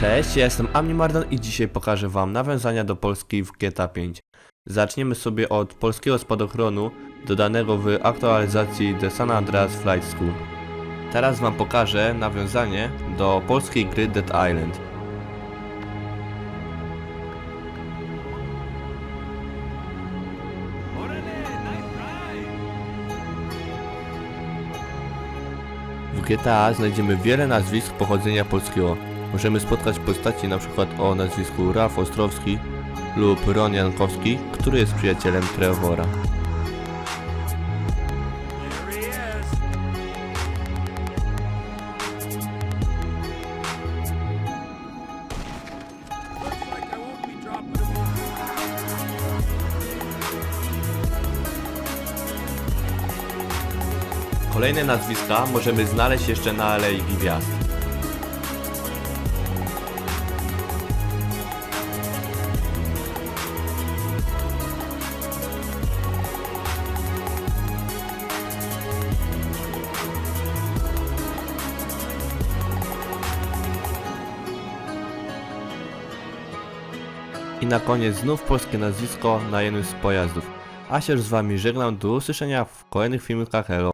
Cześć, ja jestem Amnimardan i dzisiaj pokażę wam nawiązania do Polski w GTA 5. Zaczniemy sobie od polskiego spadochronu dodanego w aktualizacji The San Andreas Flight School. Teraz wam pokażę nawiązanie do polskiej gry Dead Island. W GTA znajdziemy wiele nazwisk pochodzenia polskiego. Możemy spotkać postaci np. o nazwisku Raf Ostrowski lub Ron Jankowski, który jest przyjacielem Trevora. Kolejne nazwiska możemy znaleźć jeszcze na Alei Gwiazd. I na koniec znów polskie nazwisko na jednym z pojazdów. A się z wami żegnam, do usłyszenia w kolejnych filmikach, hello!